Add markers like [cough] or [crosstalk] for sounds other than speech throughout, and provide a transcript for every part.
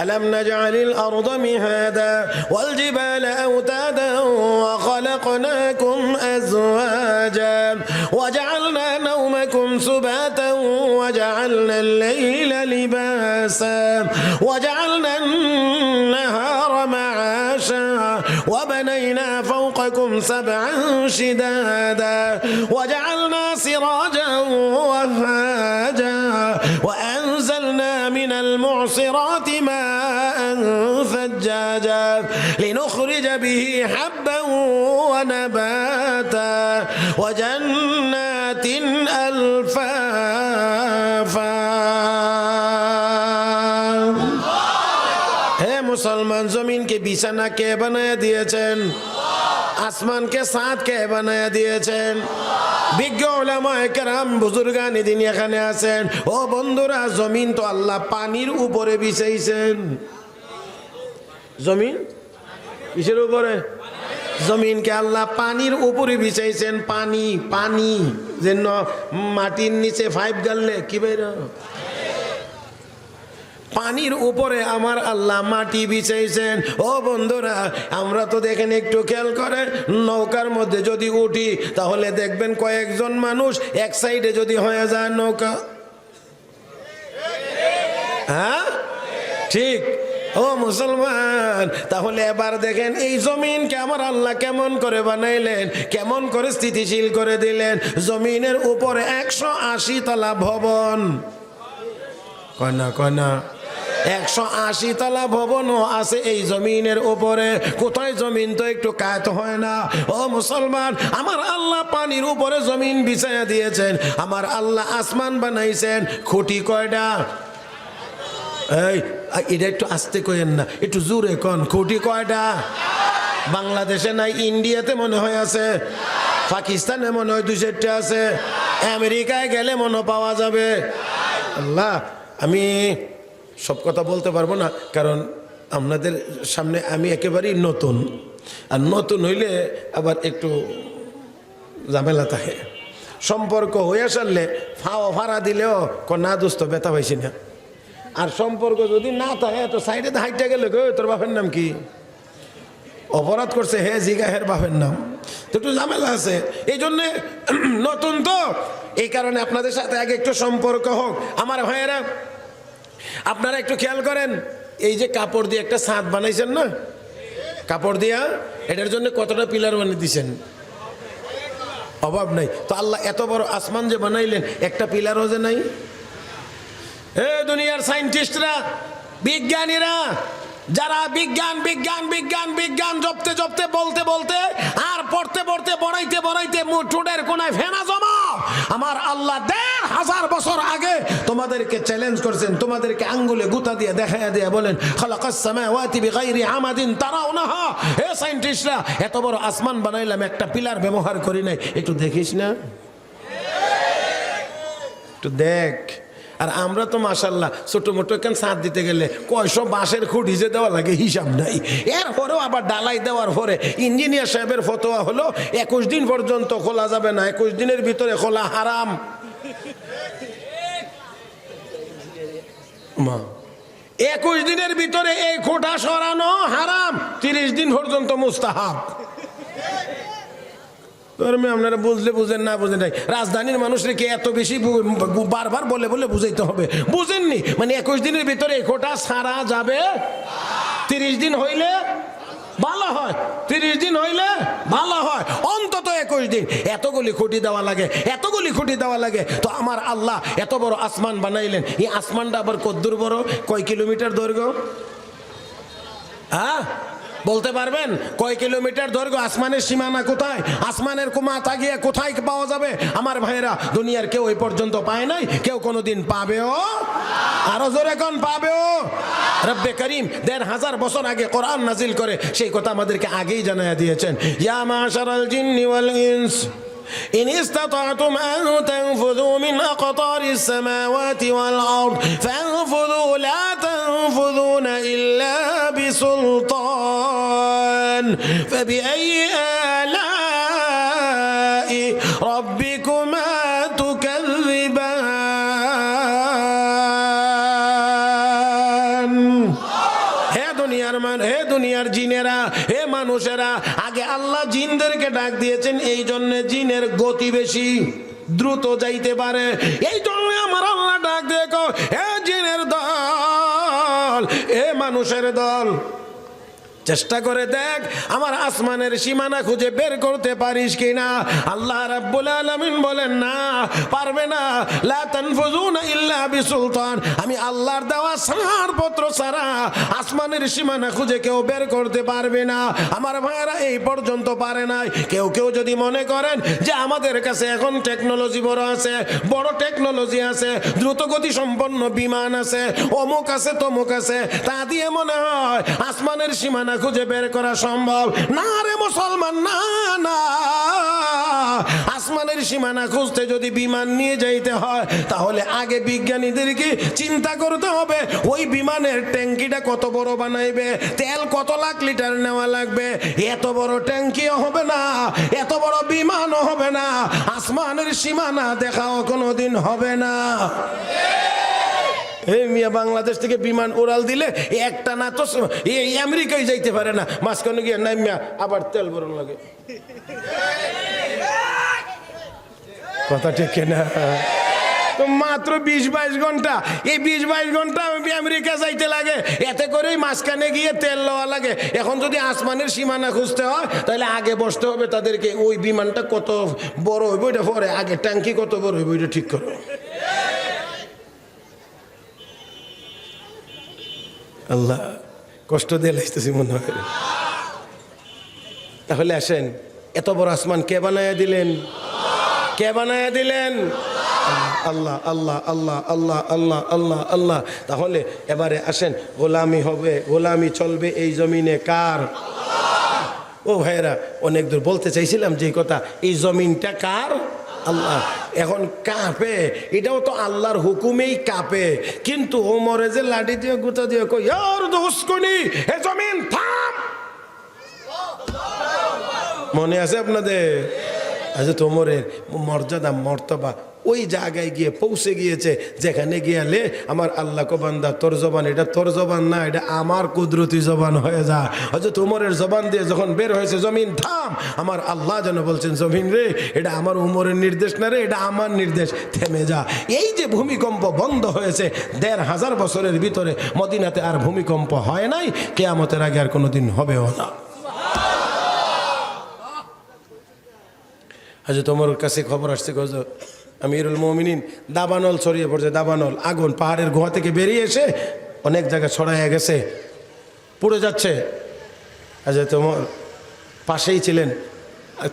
ألم نجعل الأرض مهادا والجبال أوتادا وخلقناكم أزواجا وجعلنا نومكم سباتا وجعلنا الليل لباسا وجعلنا النهار معاشا وبنينا فوقكم سبعا شدادا وجعلنا سراجا وهاجا لنخرج به حبا ونباتا وجنات ألفافا হে মুসলমান জমিনকে বিছানা কে বানায় দিয়েছেন আসমানকে সাত কে বানায় দিয়েছেন বিজ্ঞ ওলামায়ে কেরাম বুজুর্গান দিন এখানে আছেন ও বন্ধুরা জমিন তো আল্লাহ পানির উপরে বিছাইছেন জমিন কিসের উপরে? জমিনকে আল্লাহ পানির উপরে বিছাইছেন, পানি পানি। যেন মাটির নিচে ফাইভ গাললে কি বের পানির উপরে আমার আল্লাহ মাটি বিছাইছেন। ও বন্ধুরা, আমরা তো দেখেন একটু খেয়াল করে, নৌকার মধ্যে যদি উঠি, তাহলে দেখবেন কয়েকজন মানুষ এক সাইডে যদি হয়ে যায় নৌকা। হ্যাঁ? ঠিক। ও মুসলমান, তাহলে এবার দেখেন এই জমিনকে আমার আল্লাহ কেমন করে বানাইলেন, কেমন করে স্থিতিশীল করে দিলেন। জমিনের উপরে একশো আশি তলা ভবন। কয়না কয়না একশো আশি তলা ভবনও আছে এই জমিনের উপরে। কোথায় জমিন তো একটু কায়ত হয় না। ও মুসলমান, আমার আল্লাহ পানির উপরে জমিন বিছাইয়া দিয়েছেন, আমার আল্লাহ আসমান বানাইছেন। খুঁটি কয়টা? এই এটা একটু আস্তে কইেন না, একটু জোরে কন, খুঁটি কয়টা? বাংলাদেশে নাই, ইন্ডিয়াতে মনে হয় আছে, পাকিস্তানে মনে হয় দুই চারটে আছে, আমেরিকায় গেলে মনে পাওয়া যাবে। আল্লাহ, আমি সব কথা বলতে পারব না, কারণ আপনাদের সামনে আমি একেবারেই নতুন, আর নতুন হইলে আবার একটু ঝামেলা থাকে। সম্পর্ক হয়ে সারলে ফাও ভাড়া দিলেও না দোস্ত ব্যথা পাইছি না। আর সম্পর্ক যদি না থাকে, তো সাইডে হাইটে গেলে গো তোর বাপের নাম কি? অপরাধ করছে হে জিগা হের বাপের নাম। তো একটু ঝামেলা আছে। এই জন্যে [clears throat] নতুন তো। এই কারণে আপনাদের সাথে আগে একটু সম্পর্ক হোক। আমার ভাইয়েরা, আপনারা একটু খেয়াল করেন, এই যে কাপড় দিয়ে একটা ছাদ বানাইছেন না? কাপড় দিয়া, এটার জন্য কতটা পিলার বানিয়ে দিছেন? অভাব নাই। তো আল্লাহ এত বড় আসমান যে বানাইলেন, একটা পিলারও যে নাই? এ দুনিয়ার সাইন্টিস্টরা, বিজ্ঞানীরা, যারা বিজ্ঞান বিজ্ঞান বিজ্ঞান বিজ্ঞান জপতে জপতে, বলতে বলতে, আর পড়তে পড়তে বড়াইতে বড়াইতে মুঠুডের কোনায় ফেনা জমা। আমার আল্লাহ দেড় হাজার বছর আগে তোমাদেরকে চ্যালেঞ্জ করছেন, তোমাদেরকে আঙ্গুলে গুতা দিয়ে দেখাইয়া দিয়ে বলেন আমাদিন তারাউনাহা। হে সাইন্টিস্টরা, এত বড় আসমান বানাইলাম, একটা পিলার ব্যবহার করি নাই। একটু দেখিস না? একটু দেখ। আর আমরা তো মাসাল্লাহ ছোট মোটো কেন সাথ দিতে গেলে কয়শো বাঁশের খুঁটি যে দেওয়া লাগে হিসাব নাই। এরপরেও আবার ডালাই দেওয়ার পরে ইঞ্জিনিয়ার সাহেবের ফতোয়া হলো, একুশ দিন পর্যন্ত খোলা যাবে না, একুশ দিনের ভিতরে খোলা হারাম। মা, একুশ দিনের ভিতরে এই খোটা সরানো হারাম, তিরিশ দিন পর্যন্ত মুস্তাহাব। ধর্মে আপনারা বুঝলে বুঝেন, না বুঝেন নাই। রাজধানীর মানুষকে এত বেশি বারবার বলে বলে বুঝাইতে হবে। বুঝেননি? মানে একুশ দিনের ভিতরে কোটা সারা যাবে। তিরিশ দিন হইলে ভালো হয়। তিরিশ দিন হইলে ভালো হয়। অন্তত একুশ দিন। এতগুলি খুঁটি দেওয়া লাগে, এতগুলি খুঁটি দেওয়া লাগে। তো আমার আল্লাহ এত বড় আসমান বানাইলেন। এই আসমানটা আবার কদ্দুর বড় কয় কিলোমিটার দৈর্ঘ্য? হ্যাঁ? বলতে পারবেন কয় কিলোমিটার দৈর্ঘ্য আসমানের সীমানা কোথায় আসমানের কুমাতা গিয়ে কোথায় পাওয়া যাবে আমার ভাইয়েরা দুনিয়ার কেউ এই পর্যন্ত পায় নাই কেউ কোনোদিন পাবেও আরো জোরে কোন পাবেও রব্বে করিম দেড় হাজার বছর আগে কোরআন নাজিল করে সেই কথা আমাদেরকে আগেই জানাইয়া দিয়েছেন ইয়া মাশারাল জিন্নি ওয়াল ইনস إن استطعتم أن تنفذوا من أقطار السماوات والأرض فانفذوا لا تنفذون إلا بسلطان فبأي آلاء ربكما تكذبان হে দুনিয়ার মান হে দুনিয়ার জিনেরা হে মানুষেরা আগে আল্লাহ জিনদেরকে ডাক দিয়েছেন এই জন্য জিনের গতি বেশি দ্রুত যাইতে পারে এই জন্য আমার আল্লাহ ডাক দিয়ে কও, হে জিনের দল হে মানুষের দল চেষ্টা করে দেখ, আমার আসমানের সীমানা খুঁজে বের করতে পারিস কিনা। আল্লাহ রাব্বুল আলামিন বলেন, না, পারবে না। লা তানফুজুনা ইল্লা বিসুলতান। আমি আল্লাহর দেওয়া ছাড়পত্র ছাড়া আসমানের সীমানা খুঁজে কেউ বের করতে পারবে না। আমার ভাইয়েরা এই পর্যন্ত পারে নাই। কেউ কেউ যদি মনে করেন যে আমাদের কাছে এখন টেকনোলজি বড় আছে, বড় টেকনোলজি আছে, দ্রুতগতি সম্পন্ন বিমান আছে, অমুক আছে তমুক আছে, তা দিয়ে মনে হয় আসমানের সীমানা খুঁজে বের করা সম্ভব? না রে মুসলমান, না না। আসমানের সীমানা খুঁজতে যদি বিমান নিয়ে যাইতে হয়, তাহলে আগে বিজ্ঞানীদেরকে চিন্তা করতে হবে, ওই বিমানের ট্যাঙ্কিটা কত বড় বানাইবে, তেল কত লাখ লিটার নেওয়া লাগবে, এত বড় ট্যাঙ্কিও হবে না, এত বড় বিমানও হবে না, আসমানের সীমানা দেখাও কোনোদিন হবে না। এই মিয়া, বাংলাদেশ থেকে বিমান উড়াল দিলে একটা না তো এই আমেরিকায় যাইতে পারে না। মাঝখানে গিয়ে, নাই মিয়া, আবার তেল বরং লাগে। কথা ঠিক না। তো মাত্র বিশ বাইশ ঘণ্টা। এই বিশ বাইশ ঘণ্টা আমেরিকা যাইতে লাগে। এতে করেই মাঝখানে গিয়ে তেল লওয়া লাগে। এখন যদি আসমানের সীমানা খুঁজতে হয়, তাহলে আগে বসতে হবে তাদেরকে, ওই বিমানটা কত বড় হইব ওইটা পরে আগে ট্যাঙ্কি কত বড় হইব ওইটা ঠিক করো। আল্লাহ, কষ্ট দিয়ে লাইতেছি মনে হয়। তাহলে আসেন, এত বড় আসমান কে বানায় দিলেন? কে বানায় দিলেন? আল্লাহ আল্লাহ আল্লাহ আল্লাহ আল্লাহ আল্লাহ আল্লাহ। তাহলে এবারে আসেন, গোলামি হবে, গোলামি চলবে এই জমিনে কার? ও ভাইরা অনেক দূর বলতে চাইছিলাম যে কথা, এই জমিনটা কার? আল্লাহ এখন কাঁপে। এটাও তো আল্লাহর হুকুমেই কাঁপে। কিন্তু ওমরে যে লাঠি দিয়ে, গুতা দিয়ে কই দোস্কনি হে জমিন, থাম! মনে আছে আপনাদের? আচ্ছা তোমরের মর্যাদা, মর্তবা। ওই জায়গায় গিয়ে পৌঁছে গিয়েছে, যেখানে গিয়ালে আমার আল্লাহ বান্দা, তোর জবান, এটা তোর জবান না, এটা আমার কুদরতি জবান হয়ে যা। হয়তো তোমরের জবান দিয়ে যখন বের হয়েছে, জমিন, থাম। আমার আল্লাহ যেন বলছেন, জমিন রে, এটা আমার উমরের নির্দেশ না রে, এটা আমার নির্দেশ। থেমে যা। এই যে ভূমিকম্প বন্ধ হয়েছে, দেড় হাজার বছরের ভিতরে মদিনাতে আর ভূমিকম্প হয় নাই, কেয়ামতের আগে আর কোনোদিন হবেও না। আজ তোমার কাছে খবর আসছে গজ আমিরুল মমিনিন, দাবানল ছড়িয়ে পড়ছে, দাবানল। আগুন পাহাড়ের গুহা থেকে বেরিয়ে এসে অনেক জায়গায় ছড়াইয়া গেছে, পুড়ে যাচ্ছে। আজ তোমার পাশেই ছিলেন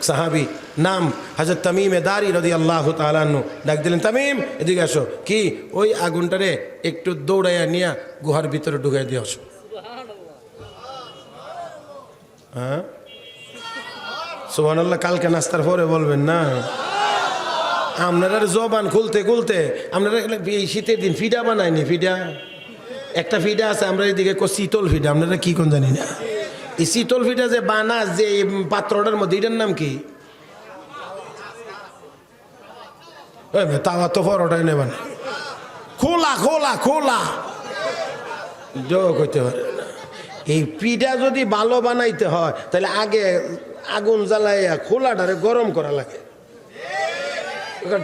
সাহাবি, নাম হাজরত তামিমে দারি রদি আল্লাহ তালান্ন ডাক দিলেন, তামিম, এদিকে আসো। কি, ওই আগুনটারে একটু দৌড়াইয়া নিয়ে গুহার ভিতরে ঢুকাই দিয়ে আসো। হ্যাঁ? সুবহানাল্লাহ, কালকে নাস্তার পরে বলবেন না। আপনারা জবান খুলতে খুলতে আপনারা এই শীতের দিন ফিডা বানায়নি ফিডা। একটা ফিডা আছে, আমরা এদিকে শীতল ফিডা, আপনারা কি কোন জানি না। এই শীতল ফিডা যে বানাস যে পাত্রটার মধ্যে, এটার নাম কি? তাওয়া তো পরোটাই নেবেন খোলা খোলা খোলা। পারে এই পিঠা যদি ভালো বানাইতে হয়, তাহলে আগে আগুন জ্বালাইয়া খোলাটারে গরম করা লাগে।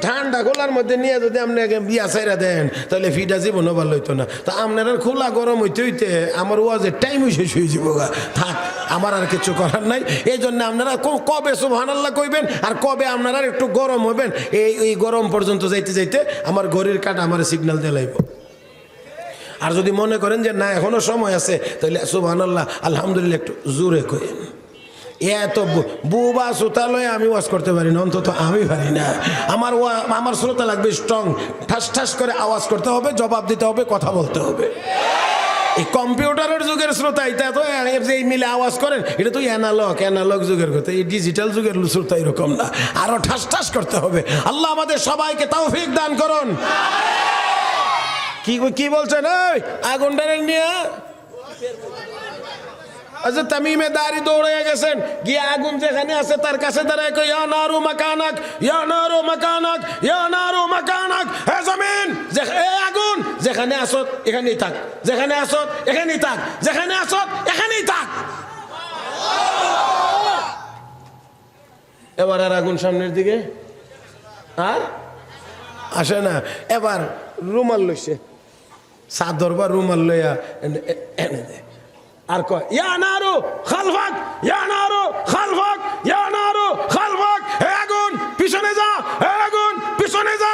ঠান্ডা খোলার মধ্যে নিয়ে যদি আপনি বিয়া সাইরা দেন, তাহলে ফিটা জীবনও ভালো হইতো না। তো আপনার খোলা গরম হইতে হইতে আমার ওয়াজের টাইমই শেষ হয়ে যাব। থাক, আমার আর কিছু করার নাই। এই জন্য আপনারা কবে সুবহান আল্লাহ কইবেন আর কবে আপনারা একটু গরম হবেন এই এই গরম পর্যন্ত যাইতে যাইতে আমার ঘড়ির কাটা আমার সিগন্যাল দিয়ে আর যদি মনে করেন যে না, এখনও সময় আছে, তাহলে সুবহান আল্লাহ আলহামদুলিল্লাহ একটু জোরে কইেন এত বুবা শ্রোতালয়ে আমি ওয়াজ করতে পারি না, অন্তত আমি পারি না। আমার ওয়া- আমার শ্রোতা লাগবে স্ট্রং ঠাস ঠাস করে আওয়াজ করতে হবে, জবাব দিতে হবে, কথা বলতে হবে। এই কম্পিউটারের যুগের শ্রোতা, এটা তো এ- যে মিলে আওয়াজ করেন, এটা তো অ্যানালগ অ্যানালগ যুগের কথা। এই ডিজিটাল যুগের শ্রোতা এরকম না। আরও ঠাস ঠাস করতে হবে। আল্লাহ আমাদের সবাইকে তৌফিক দান করুন। কি কি বলছেন? ওই আগুনটারে নিয়ে হজরত তামিমে দাড়ি দৌড়ে গেছেন। গিয়ে আগুন যেখানে আছে তার কাছে দাঁড়ায় ইয়া নারু মাকানাক, ইয়া নারু মাকানাক, ইয়া নারু মাকানাক, হে জমিন এ আগুন, যেখানে আসত এখানেই থাক, যেখানে আসত এখানেই থাক, যেখানে আসত এখানেই থাক। এবার আর আগুন সামনের দিকে? আর? আসে না। এবার রুমাল লইছে। চাদর বা রুমাল লইয়া এনে এ- এনে দে। আর কয়, ইয়া নারু, খালফাক, ইয়া নারু, খালফাক, ইয়া নারু, খালফাক আগুন, পিছনে যা আগুন, পিছনে যা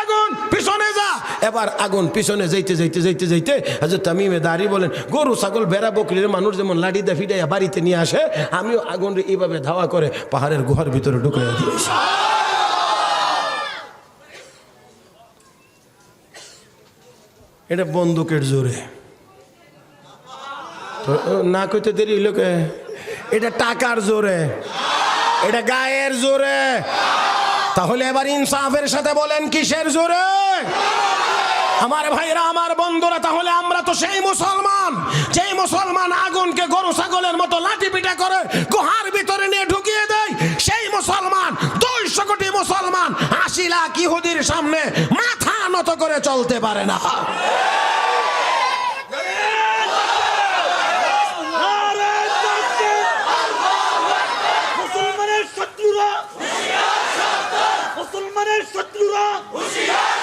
আগুন, পিছনে যা। এবার আগুন পিছনে যাইতে যাইতে যাইতে যাইতে হাজর তামিমে দাঁড়ি বলেন, গরু, ছাগল বেড়া বকরির মানুষ যেমন লাঠি দা ফিটাইয়া বাড়িতে নিয়ে আসে, আমিও আগুন এইভাবে ধাওয়া করে পাহাড়ের গুহার ভিতরে ঢুকে দিয়েছি এটা বন্দুকের জোরে। না কইতে দেরি লোকে এটা টাকার জোরে। এটা গায়ের জোরে। তাহলে এবার ইনসাফের সাথে বলেন কিসের জোরে? আমার ভাইরা, আমার বন্ধুরা, তাহলে আমরা তো সেই মুসলমান, যেই মুসলমান আগুনকে গরু ছাগলের মতো লাঠি পিটা করে গুহার ভিতরে নিয়ে ঢুকিয়ে দেয়, সেই মুসলমান, দুইশো কোটি মুসলমান আশি লাখ ইহুদির সামনে মাথা নত করে চলতে পারে না। শত্রুরা শত্রুরা